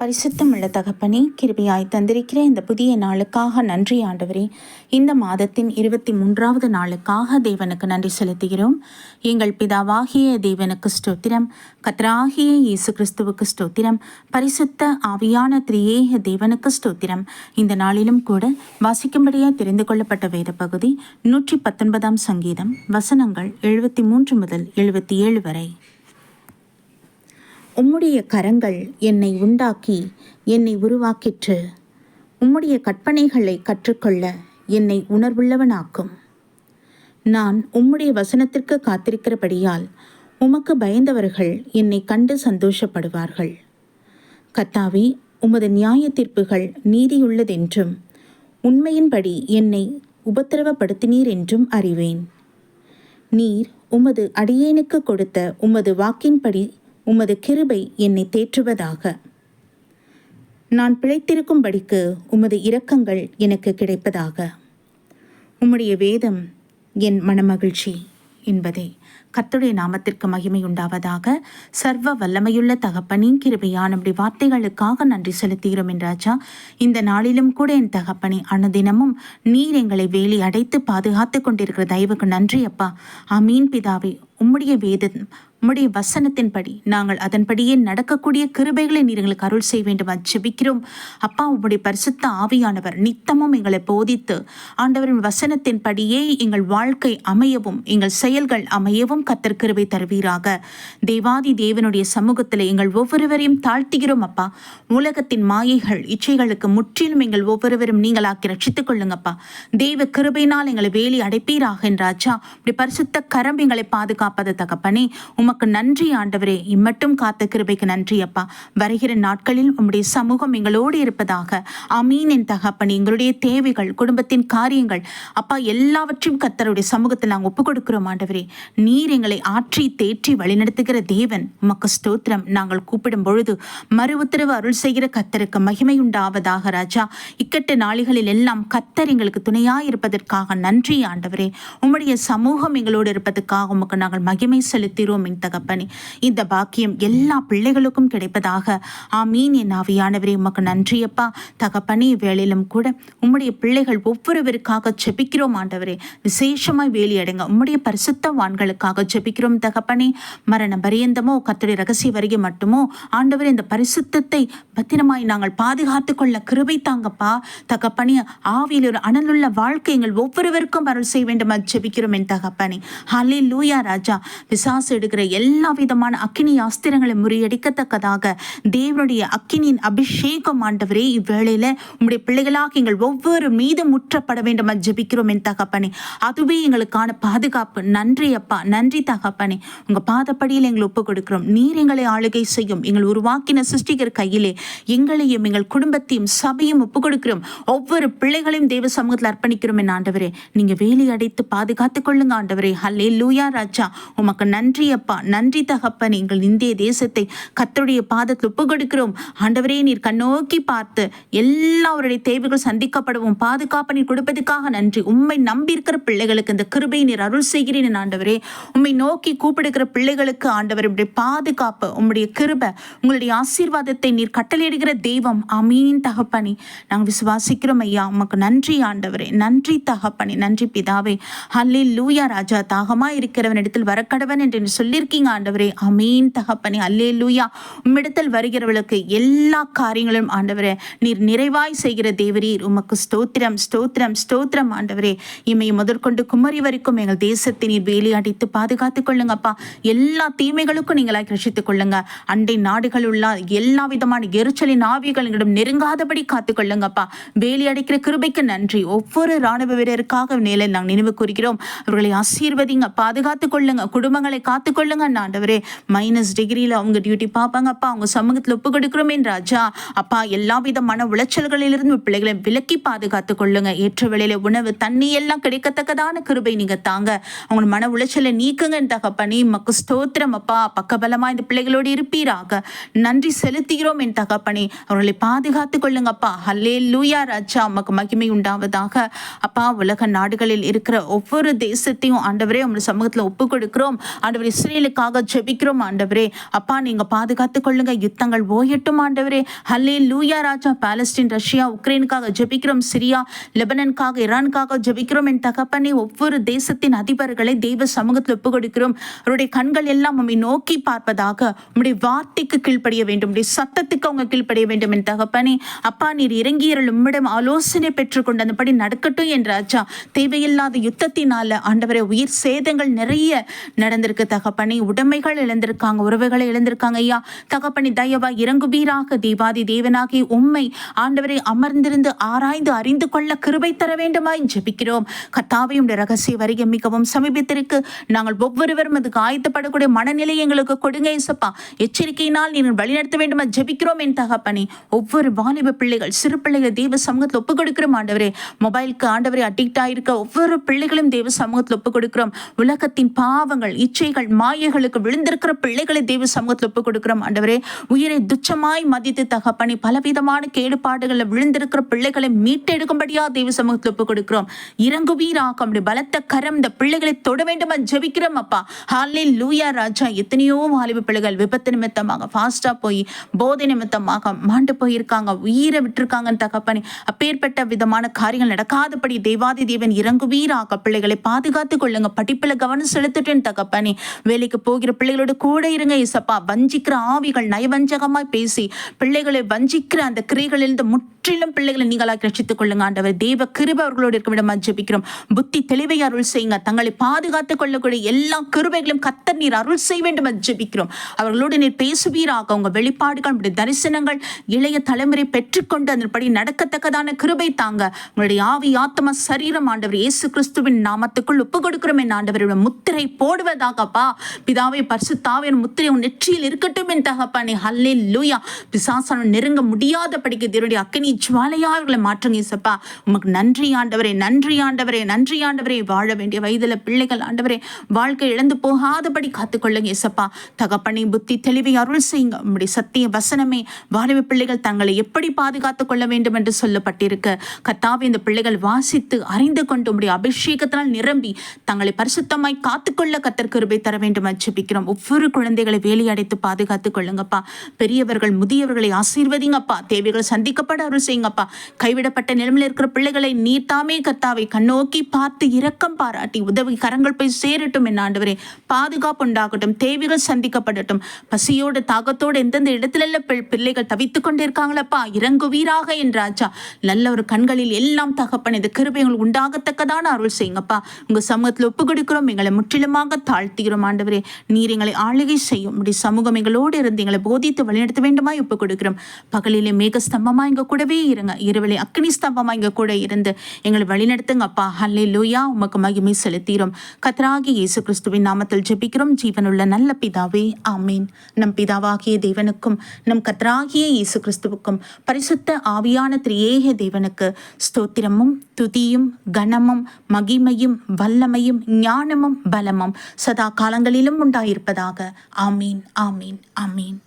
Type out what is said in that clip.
பரிசுத்தம் உள்ள தகப்பனே கிருபியாய் தந்திருக்கிற இந்த புதிய நாளுக்காக நன்றி ஆண்டவரே. இந்த மாதத்தின் இருபத்தி மூன்றாவது நாளுக்காக தேவனுக்கு நன்றி செலுத்துகிறோம். எங்கள் பிதாவாகிய தேவனுக்கு ஸ்தோத்திரம். கத்ராகிய இயேசு கிறிஸ்துவுக்கு ஸ்தோத்திரம். பரிசுத்த ஆவியான திரியேக தேவனுக்கு ஸ்தோத்திரம். இந்த நாளிலும் கூட வாசிக்கும்படியாக தெரிந்து கொள்ளப்பட்ட வேத பகுதி நூற்றி பத்தொன்பதாம் சங்கீதம் வசனங்கள் எழுபத்தி மூன்று முதல் எழுபத்தி ஏழு வரை. உம்முடைய கரங்கள் என்னை உண்டாக்கி என்னை உருவாக்கிற்று. உம்முடைய கற்பனைகளை கற்றுக்கொள்ள என்னை உணர்வுள்ளவனாக்கும். நான் உம்முடைய வசனத்திற்கு காத்திருக்கிறபடியால் உமக்கு பயந்தவர்கள் என்னை கண்டு சந்தோஷப்படுவார்கள். கத்தாவி உமது நியாய தீர்ப்புகள் நீதியுள்ளதென்றும் உண்மையின்படி என்னை உபத்திரவப்படுத்தினீர் என்றும் அறிவேன். நீர் உமது அடியேனுக்கு கொடுத்த உமது வாக்கின்படி உமது கிருபை என்னை தேற்றுவதாக. நான் பிழைத்திருக்கும்படிக்கு உமது இரக்கங்கள் எனக்கு கிடைப்பதாக. உம்முடைய வேதம் என் மனமகிழ்ச்சி என்பதே. கத்துடைய நாமத்திற்கு மகிமை உண்டாவதாக. சர்வ வல்லமையுள்ள தகப்பனின் கிருபையான அப்படி வார்த்தைகளுக்காக நன்றி செலுத்துகிறோம் என்றாச்சா இந்த நாளிலும் கூட என் தகப்பனி அனுதினமும் நீர் எங்களை வேலி அடைத்து பாதுகாத்து கொண்டிருக்கிற தயவுக்கு நன்றி அப்பா. ஆமீன் பிதாவே உம்முடைய வேதம் உம்முடைய வசனத்தின்படி நாங்கள் அதன்படியே நடக்கக்கூடிய கிருபைகளை நீர் எங்களுக்கு அருள் செய்ய வேண்டும். ஜெபிக்கிறோம் அப்பா உம்முடைய பரிசுத்த ஆவியானவர் நித்தமும் எங்களை போதித்து ஆண்டவரின் வசனத்தின்படியே எங்கள் வாழ்க்கை அமையவும் எங்கள் செயல்கள் அமைய கத்தர் கிருபை தருவீராக. தேவாதி தேவனுடைய சமூகத்தில் எங்கள் ஒவ்வொருவரையும் தாழ்த்துகிறோம் அப்பா. உலகத்தின் மாயைகள் இச்சைகளுக்கு முற்றிலும் எங்கள் ஒவ்வொருவரும் நீங்களாக்கி ரட்சித்துக் கொள்ளுங்கப்பா. தெய்வ கிருபையினால் எங்களை வேலி அடைப்பீராக என்றாச்சா இப்படி பரிசுத்த கரம் எங்களை பாதுகாப்பது தகப்பனே. உமக்கு நன்றி ஆண்டவரே. இம்மட்டும் காத்த கிருபைக்கு நன்றி அப்பா. வருகிற நாட்களில் உம்முடைய சமூகம் எங்களோடு இருப்பதாக. அமீன் என் தகப்பன். எங்களுடைய தேவைகள் குடும்பத்தின் காரியங்கள். அப்பா எல்லாவற்றையும் கத்தருடைய சமூகத்தில் நாங்கள் ஒப்புக் கொடுக்கிறோம் ஆண்டவரே. நீர் எங்களை ஆற்றி தேற்றி வழிநடத்துகிற தேவன். உமக்கு ஸ்தோத்திரம். நாங்கள் கூப்பிடும் பொழுது மறு உத்தரவு அருள் செய்கிற கத்தருக்கு மகிமை உண்டாவதாக ராஜா. இக்கட்டு நாளிகளில் எல்லாம் கத்தர் எங்களுக்கு துணையாக இருப்பதற்காக நன்றி ஆண்டவரே. உம்முடைய சமூகம் எங்களோடு இருப்பதற்காக உமக்கு நாங்கள் மகிமை செலுத்துகிறோம் என் தகப்பனே. இந்த பாக்கியம் எல்லா பிள்ளைகளுக்கும் கிடைப்பதாக. ஆமீன் என் ஆவியானவரே உமக்கு நன்றியப்பா தகப்பனே வேளையிலும் கூட உம்முடைய பிள்ளைகள் ஒவ்வொருவருக்காக செபிக்கிறோம் ஆண்டவரே. விசேஷமாய் வேலி அடைங்க உம்முடைய பரிசுத்தவான்களுக்காக ஜெபிக்கிறோம் தகப்பனே. மரண பரியந்தமோ கத்துடைய ரகசிய வருகை மட்டுமோ ஆண்டவர் இந்த பரிசுத்தத்தை பத்திரமாய் நாங்கள் பாதுகாத்து கொள்ள கிருபை தாங்கப்பா. தகப்பனே ஆவியில் ஒரு அனலுள்ள வாழ்க்கை எங்கள் ஒவ்வொருவருக்கும் அருள் செய்ய வேண்டும் ஜெபிக்கிறோம் என் தகப்பனே. ஹலே லூயா ராஜா. பிசாசு எடுக்கிற எல்லா விதமான அக்கினி ஆஸ்திரங்களை முறியடிக்கத்தக்கதாக தேவனுடைய அக்கினியின் அபிஷேகம் ஆண்டவரே இவ்வேளையில உங்களுடைய பிள்ளைகளாக எங்கள் ஒவ்வொரு மீதும் முற்றப்பட வேண்டும் ஜெபிக்கிறோம் என் தகப்பனே. அதுவே எங்களுக்கான பாதுகாப்பு. நன்றி அப்பா நன்றி தகப்பனே. உங்க பாதப்படியில் எங்களை ஒப்பு கொடுக்கிறோம் நீர் எங்களை ஆளுகை செய்யும். எங்கள் உருவாக்கின சிருஷ்டிகர் கையிலே எங்களையும் எங்கள் குடும்பத்தையும் சபையும் ஒப்பு கொடுக்கிறோம் ஒவ்வொரு பிள்ளைகளையும் தேவ சமூகத்தில் அர்ப்பணிக்கிறோம் என் ஆண்டவரே. நீங்க வேலி அடைத்து பாதுகாத்துக் கொள்ளுங்க ஆண்டவரே. ஹல்லே லூயா ராஜா. உமக்கு நன்றி அப்பா. நன்றி தகப்பன். எங்கள் இந்திய தேசத்தை கத்தருடைய பாதத்தில் ஒப்பு கொடுக்கிறோம் ஆண்டவரே நீர் கண்ணோக்கி பார்த்து எல்லாருடைய தேவைகள் சந்திக்கப்படவும் பாதுகாப்பு நீர் கொடுப்பதற்காக நன்றி. உம்மை நம்பி இருக்கிற பிள்ளைகளுக்கு இந்த கிருபை நீர் அருள் செய்கிறேன் ஆண்டவரே. உம்மை நோக்கி கூப்பிடுகிற பிள்ளைகளுக்கு ஆண்டவர் உடைய பாதுகாப்பு உம்முடைய கிருப உங்களுடைய ஆசீர்வாதத்தை நீர் கட்டளையிடுகிற தெய்வம். அமீன் தகப்பனி. நாங்கள் விசுவாசிக்கிறோம் ஐயா. உமக்கு நன்றி ஆண்டவரே. நன்றி தகப்பனி. நன்றி பிதாவே. ஹல்லே லூயா ராஜா. தாகமா இருக்கிறவன் இடத்தில் வரக்கடவன் என்று சொல்லியிருக்கீங்க ஆண்டவரே. அமீன் தகப்பனி. அல்லே லூயா உம்மிடத்தில் வருகிறவளுக்கு எல்லா காரியங்களும் ஆண்டவரே நீர் நிறைவாய் செய்கிற தேவரீர். உமக்கு ஸ்தோத்திரம் ஸ்தோத்திரம் ஸ்தோத்திரம் ஆண்டவரே. இமை முதற்கொண்டு குமரி வரைக்கும் எங்கள் தேசத்தை நீர் வேலையாடித்து பாதுகாத்துக் கொள்ளுங்கப்பா. எல்லா தீமைகளுக்கும் நீங்களாய் ரசித்துக் கொள்ளுங்க. அண்டை நாடுகள் உள்ள எல்லா விதமான எரிச்சலின் ஆவிகள் நெருங்காதபடி காத்துக் கொள்ளுங்கப்பா. வேலி அடைக்கிற கிருபைக்கு நன்றி. ஒவ்வொரு ராணுவ வீரருக்காக நேரில் நாங்கள் நினைவு கூறுகிறோம். அவர்களை ஆசீர்வதிங்க பாதுகாத்துக் கொள்ளுங்க குடும்பங்களை காத்துக் கொள்ளுங்க ஆண்டவரே. மைனஸ் டிகிரியில் அவங்க டியூட்டி பார்ப்பாங்கப்பா. அவங்க சமூகத்தில் ஒப்பு கொடுக்கிறோமே ராஜா. அப்பா எல்லா விதமான உளைச்சல்களிலிருந்து பிள்ளைகளை விலக்கி பாதுகாத்துக் கொள்ளுங்க. ஏற்ற வேளையில உணவு தண்ணி எல்லாம் கிடைக்கத்தக்கதான கிருபை நீங்க தாங்க. அவங்க மன உளைச்சலை நீக்குங்க தகப்பனி மக்கு ஸ்தோத்திரம் அப்பா. பக்கபலமா இந்த பிள்ளைகளோடு இருப்பீராக. நன்றி செலுத்துகிறோம் என் தகப்பனே. அவர்களை பாதுகாத்துக் கொள்ளுங்கப்பா. ஹல்லே லூயா ராஜா உமக்கு மகிமை உண்டாவதாக. அப்பா உலக நாடுகளில் இருக்கிற ஒவ்வொரு தேசத்தையும் ஆண்டவரே உங்கள் சமூகத்தில் ஒப்பு கொடுக்கிறோம் ஆண்டவர் இஸ்ரேலுக்காக ஜெபிக்கிறோம் ஆண்டவரே. அப்பா நீங்க பாதுகாத்துக் கொள்ளுங்க. யுத்தங்கள் ஓயட்டும் ஆண்டவரே. ஹல்லே லூயா ராஜா பாலஸ்டீன் ரஷ்யா உக்ரைனுக்காக ஜெபிக்கிறோம். சிரியா லெபனனுக்காக ஈரானுக்காக ஜெபிக்கிறோம் என் தகப்பனே. ஒவ்வொரு தேசத்தின் அதிபர்களை தெய்வ சமூக சமூகத்தில் ஒப்பு கொடுக்கிறோம். அவருடைய கண்கள் எல்லாம் உம்மை நோக்கி பார்ப்பதாக உம்முடைய வார்த்தைக்கு கீழ்ப்படிய வேண்டும். உடைய சத்தத்துக்கு அவங்க கீழ்ப்படிய வேண்டும் என் தகப்பனே. அப்பா நீர் இறங்கியர்கள் உம்மிடம் ஆலோசனை பெற்றுக்கொண்டு அந்தபடி நடக்கட்டும் என்று ராஜா. தேவையில்லாத யுத்தத்தினால ஆண்டவரை உயிர் சேதங்கள் நிறைய நடந்திருக்கு தகப்பனே. உடைமைகள் இழந்திருக்காங்க உறவுகளை இழந்திருக்காங்க ஐயா. தகப்பனே தயவா இறங்குபீராக தேவாதி தேவனாகி உம்மை ஆண்டவரை அமர்ந்திருந்து ஆராய்ந்து அறிந்து கொள்ள கிருபை தர வேண்டுமாய் ஜெபிக்கிறோம். கத்தாவை உடைய ரகசிய வருகை மிகவும் சமீபத்திற்கு நாங்கள் ஒவ்வொருவரும் அதுக்கு ஆயத்தப்படக்கூடிய மனநிலை எங்களுக்கு கொடுங்க இசப்பா எச்சரிக்கையினால் நீங்கள் வழிநடத்த வேண்டுமா? ஜெபிக்கிறோம் என் தகப்பனே. ஒவ்வொரு வாலிப பிள்ளைகள் சிறு பிள்ளைகள் தேவ சமூகத்தில் ஒப்புக் கொடுக்கிறோம் ஆண்டவரே. மொபைலுக்கு ஆண்டவரே அடிக்ட் ஆயிருக்க ஒவ்வொரு பிள்ளைகளையும் தேவ சமூகத்தில் ஒப்புக் கொடுக்கிறோம். உலகத்தின் பாவங்கள் இச்சைகள் மாயைகளுக்கு விழுந்திருக்கிற பிள்ளைகளை தேவ சமூகத்தில் ஒப்புக் கொடுக்கிறோம் ஆண்டவரே. உயிரை துச்சமாய் மதித்து தகப்பனே பலவிதமான கேடுபாடுகளில் விழுந்திருக்கிற பிள்ளைகளை மீட்டெடுக்கும்படியா தேவ சமூகத்தில் ஒப்புக் கொடுக்கிறோம். இறங்குவீராக பலத்த கரம் இந்த பிள்ளைகளை தொட வேண்டுமா? ஜெபிக்கிறோம் அப்பா ஹாலே லூயா ராஜா. எத்தனையோ வாலிப பிள்ளைகள் விபத்து நிமித்தமாக ஃபாஸ்டா போய் போதை நிமித்தமாக மாண்டு போயிருக்காங்க. உயிரை விட்டுருக்காங்கன்னு தகப்பனே. அப்பேற்பட்ட விதமான காரியங்கள் நடக்காதபடி தேவாதி தேவன் இறங்குவீராக. பிள்ளைகளை பாதுகாத்துக் கொள்ளுங்க. படிப்புல கவனம் செலுத்துட்டேன் தகப்பனே. வேலைக்கு போகிற பிள்ளைகளோட கூட இருங்க இசப்பா. வஞ்சிக்கிற ஆவிகள் நயவஞ்சகமாய் பேசி பிள்ளைகளை வஞ்சிக்கிற அந்த கிரைகளிலிருந்து முற்றிலும் பிள்ளைகளை நீங்களாக ரசித்துக் கொள்ளுங்க. ஆண்டவர் தேவ கிருப அவர்களோடு இருக்க விடமா ஜெபிக்கிறோம். புத்தி தெளிவை அருள் செய்யுங்க. தங்களை பாதுகாத்துக் கொள்ளக்கூடிய எல்லா கிருபைகளையும் கத்தர் நீர் அருள் செய்ய வேண்டும் என்று ஜெபிக்கிறோம். அவர்களோடு நீர் பேசுவீராக. உங்கள் வெளிப்பாடுகள் உங்களுடைய தரிசனங்கள் இளைய தலைமுறை பெற்றுக்கொண்டு அதன்படி நடக்கத்தக்கதான கிருபை தாங்க. உங்களுடைய ஆவி ஆத்ம சரீரம் ஆண்டவர் இயேசு கிறிஸ்துவின் நாமத்துக்குள் ஒப்பு கொடுக்கிறோம் என் ஆண்டவரோட முத்திரை போடுவதாகப்பா. பிதாவை பரிசுத்தாவின் முத்திரை உன் நெற்றியில் இருக்கட்டும் என் தகப்பா நீ ஹல்லே லூயா பிசாசனம் நெருங்க முடியாத படிக்க தேவனுடைய அக்கினி ஜுவாலையா அவர்களை மாற்றுங்க இசப்பா உமக்கு நன்றி ஆண்டவரே நன்றி ஆண்டவரே நன்றி ஆண்டவரே. வாழ வேண்டிய வயதில் பிள்ளைகள் ஆண்டவரே வாழ்க்கை இழந்து போகாதபடி காத்துக்கொள்ளுங்க இசப்பா தகப்பனை புத்தி தெளிவை அருள் செய்யுங்க. உம்முடைய சத்திய வசனமே வாலிப பிள்ளைகள் தங்களை எப்படி பாதுகாத்துக் கொள்ள வேண்டும் என்று சொல்லப்பட்டிருக்க. கத்தாவை இந்த பிள்ளைகள் வாசித்து அறிந்து கொண்டு உம்முடைய அபிஷேகத்தினால் நிரம்பி தங்களை பரிசுத்தமாய் காத்துக்கொள்ள கத்தர் கிருபை தர வேண்டும் என்று ஜெபிக்கிறோம். ஒவ்வொரு குழந்தைகளை வேலையடைத்து பாதுகாத்துக் கொள்ளுங்கப்பா. பெரியவர்கள் முதியவர்களை ஆசீர்வதிங்கப்பா. தேவைகள் சந்திக்கப்பட அருள் செய்யுங்கப்பா. கைவிடப்பட்ட நிலைமையில் இருக்கிற பிள்ளைகளை நீர் தாமே கத்தாவை கண்ணோக்கி பார்த்து இரக்கம் பாராட்டி உதவி கரங்கள் போய் சேரட்டும் என் ஆண்டவரே பாதுகாப்பு உண்டாகட்டும் தேவைகள் சந்திக்கப்படட்டும் பசியோடு தாகத்தோடு எந்தெந்த இடத்துல பிள்ளைகள் தவித்துக் கொண்டிருக்காங்களப்பா இறங்கு வீராக என் ராஜா நல்ல ஒரு கண்களில் எல்லாம் தகப்பன் இந்த கிருபைகள் உங்களுக்கு உண்டாகத்தக்கதான அருள் செய்யுங்கப்பா உங்க சமூகத்தில் ஒப்பு கொடுக்கிறோம் எங்களை முற்றிலுமாக தாழ்த்துகிறோம் ஆண்டவரே நீர் எங்களை ஆளுகை செய்யும் இப்படி சமூகம் எங்களோடு இருந்து எங்களை போதித்து வழிநடத்த வேண்டுமாய் ஒப்பு கொடுக்கிறோம் பகலிலே மேக ஸ்தம்பமா எங்க கூடவே இருங்க இரவிலே அக்னி ஸ்தம்பமா எங்க கூட இருந்து எங்களை வழிநடத்துங்க அப்பா ஹல்லே லூயா உமக்கு மகிமை செலுத்தீரோம் கத்ராகி இயேசு கிறிஸ்துவின் நாமத்தில் ஜெபிக்கிறோம். ஜீவனுள்ள நல்ல பிதாவே ஆமீன். நம் பிதாவாகிய தேவனுக்கும் நம் கத்ராகிய இயேசு கிறிஸ்துவுக்கும் பரிசுத்த ஆவியான திரியேக தேவனுக்கு ஸ்தோத்திரமும் துதியும் கனமும் மகிமையும் வல்லமையும் ஞானமும் பலமும் சதா காலங்களிலும் உண்டாயிருப்பதாக. ஆமீன் ஆமீன் ஆமீன்.